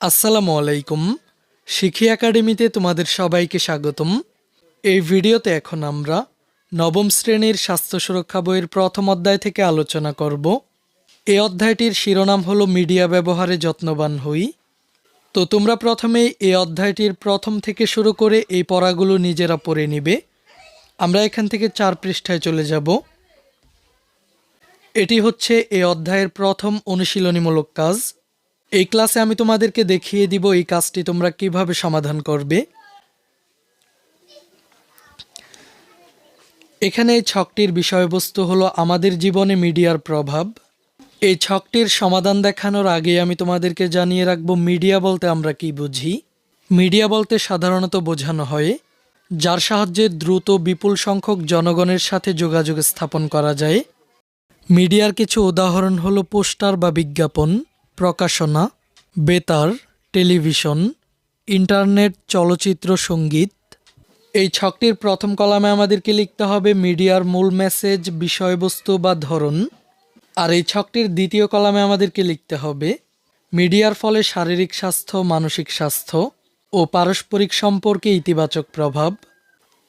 আসসালামু আলাইকুম। শিখি একাডেমিতে তোমাদের সবাইকে স্বাগতম। এই ভিডিওতে এখন আমরা নবম শ্রেণির স্বাস্থ্য সুরক্ষা বইয়ের প্রথম অধ্যায় থেকে আলোচনা করব। এই অধ্যায়টির শিরোনাম হলো মিডিয়া ব্যবহারে যত্নবান হই। তো তোমরা প্রথমে এই অধ্যায়টির প্রথম থেকে শুরু করে এই পড়াগুলো নিজেরা পড়ে নিবে। আমরা এখান থেকে চার পৃষ্ঠায় চলে যাব। এটি হচ্ছে এই অধ্যায়ের প্রথম অনুশীলনীমূলক কাজ। এই ক্লাসে আমি তোমাদেরকে দেখিয়ে দিব এই কাজটি তোমরা কীভাবে সমাধান করবে। এখানে এই ছকটির বিষয়বস্তু হলো আমাদের জীবনে মিডিয়ার প্রভাব। এই ছকটির সমাধান দেখানোর আগে আমি তোমাদেরকে জানিয়ে রাখব মিডিয়া বলতে আমরা কি বুঝি। মিডিয়া বলতে সাধারণত বোঝানো হয়, যার সাহায্যে দ্রুত বিপুল সংখ্যক জনগণের সাথে যোগাযোগ স্থাপন করা যায়। মিডিয়ার কিছু উদাহরণ হলো পোস্টার বা বিজ্ঞাপন। প্রকাশনা, বেতার, টেলিভিশন, ইন্টারনেট, চলচ্চিত্র, সংগীত। এই ছকটির প্রথম কলামে আমাদেরকে লিখতে হবে মিডিয়ার মূল মেসেজ, বিষয়বস্তু বা ধরন। আর এই ছকটির দ্বিতীয় কলামে আমাদেরকে লিখতে হবে মিডিয়ার ফলে শারীরিক স্বাস্থ্য, মানসিক স্বাস্থ্য ও পারস্পরিক সম্পর্কে ইতিবাচক প্রভাব।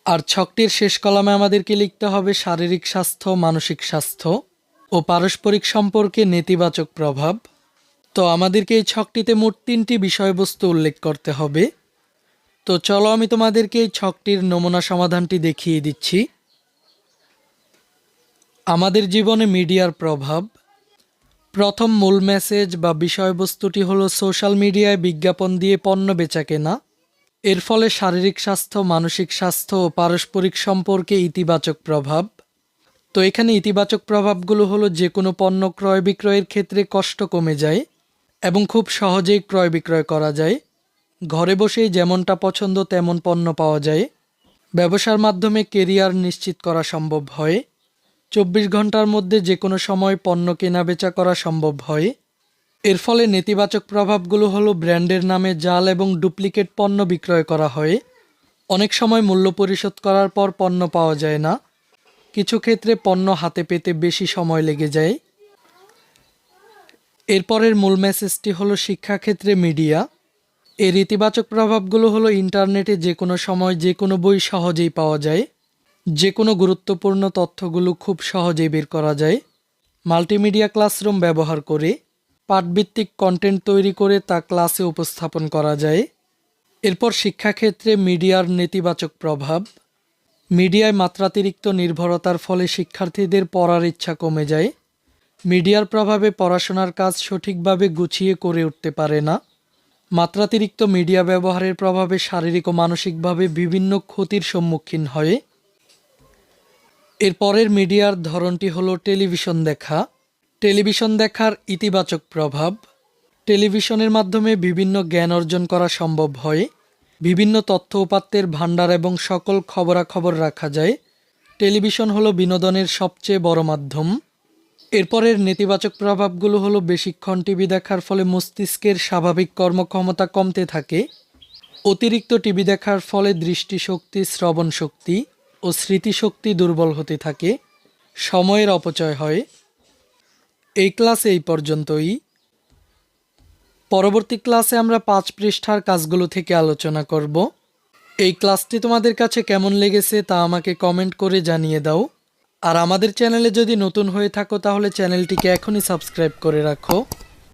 আর ছকটির শেষ কলামে আমাদেরকে লিখতে হবে শারীরিক স্বাস্থ্য, মানসিক স্বাস্থ্য ও পারস্পরিক সম্পর্কে নেতিবাচক প্রভাব। তো আমাদেরকে এই ছকটিতে মোট তিনটি বিষয়বস্তু উল্লেখ করতে হবে। তো চলো আমি তোমাদেরকে এই ছকটির নমুনা সমাধানটি দেখিয়ে দিচ্ছি। আমাদের জীবনে মিডিয়ার প্রভাব। প্রথম মূল মেসেজ বা বিষয়বস্তুটি হলো সোশ্যাল মিডিয়ায় বিজ্ঞাপন দিয়ে পণ্য বেচা কেনা। এর ফলে শারীরিক স্বাস্থ্য, মানসিক স্বাস্থ্য ও পারস্পরিক সম্পর্কে ইতিবাচক প্রভাব। তো এখানে ইতিবাচক প্রভাবগুলো হলো যে কোনো পণ্য ক্রয় বিক্রয়ের ক্ষেত্রে কষ্ট কমে যায়। এবং খুব সহজেই ক্রয় বিক্রয় করা যায়। ঘরে বসেই যেমনটা পছন্দ তেমন পণ্য পাওয়া যায়। ব্যবসার মাধ্যমে কেরিয়ার নিশ্চিত করা সম্ভব হয়। চব্বিশ ঘণ্টার মধ্যে যে কোনো সময় পণ্য কেনাবেচা করা সম্ভব হয়। এর ফলে নেতিবাচক প্রভাবগুলো হলো ব্র্যান্ডের নামে জাল এবং ডুপ্লিকেট পণ্য বিক্রয় করা হয়। অনেক সময় মূল্য পরিশোধ করার পর পণ্য পাওয়া যায় না। কিছু ক্ষেত্রে পণ্য হাতে পেতে বেশি সময় লেগে যায়। এরপরের মূল মেসেজটি হলো শিক্ষাক্ষেত্রে মিডিয়া এর ইতিবাচক প্রভাবগুলো হলো ইন্টারনেটে যে কোনো সময় যে কোনো বই সহজেই পাওয়া যায়। যে কোনো গুরুত্বপূর্ণ তথ্যগুলো খুব সহজেই বের করা যায়। মাল্টিমিডিয়া ক্লাসরুম ব্যবহার করে পাঠভিত্তিক কন্টেন্ট তৈরি করে তা ক্লাসে উপস্থাপন করা যায়। এরপর শিক্ষাক্ষেত্রে মিডিয়ার নেতিবাচক প্রভাব। মিডিয়ায় মাত্রাতিরিক্ত নির্ভরতার ফলে শিক্ষার্থীদের পড়ার ইচ্ছা কমে যায়। মিডিয়ার প্রভাবে পড়াশোনার কাজ সঠিকভাবে গুছিয়ে করে উঠতে পারে না। মাত্রাতিরিক্ত মিডিয়া ব্যবহারের প্রভাবে শারীরিক ও মানসিকভাবে বিভিন্ন ক্ষতির সম্মুখীন হয়। এরপরের মিডিয়ার ধরনটি হলো টেলিভিশন দেখা। টেলিভিশন দেখার ইতিবাচক প্রভাব। টেলিভিশনের মাধ্যমে বিভিন্ন জ্ঞান অর্জন করা সম্ভব হয়। বিভিন্ন তথ্য উপাত্তের ভাণ্ডার এবং সকল খবরাখবর রাখা যায়। টেলিভিশন হলো বিনোদনের সবচেয়ে বড় মাধ্যম। এরপরের নেতিবাচক প্রভাবগুলো হলো বেশিক্ষণ টিভি দেখার ফলে মস্তিষ্কের স্বাভাবিক কর্মক্ষমতা কমতে থাকে, অতিরিক্ত টিভি দেখার ফলে দৃষ্টিশক্তি শ্রবণ শক্তি ও স্মৃতিশক্তি দুর্বল হতে থাকে, সময়ের অপচয় হয়। এই ক্লাসে এই পর্যন্তই। পরবর্তী ক্লাসে আমরা পাঁচ পৃষ্ঠার কাজগুলো থেকে আলোচনা করব। এই ক্লাসটি তোমাদের কাছে কেমন লেগেছে তা আমাকে কমেন্ট করে জানিয়ে দাও। আর আমাদের চ্যানেলে যদি নতুন হয়ে থাকো তাহলে চ্যানেলটিকে এখনই সাবস্ক্রাইব করে রাখো।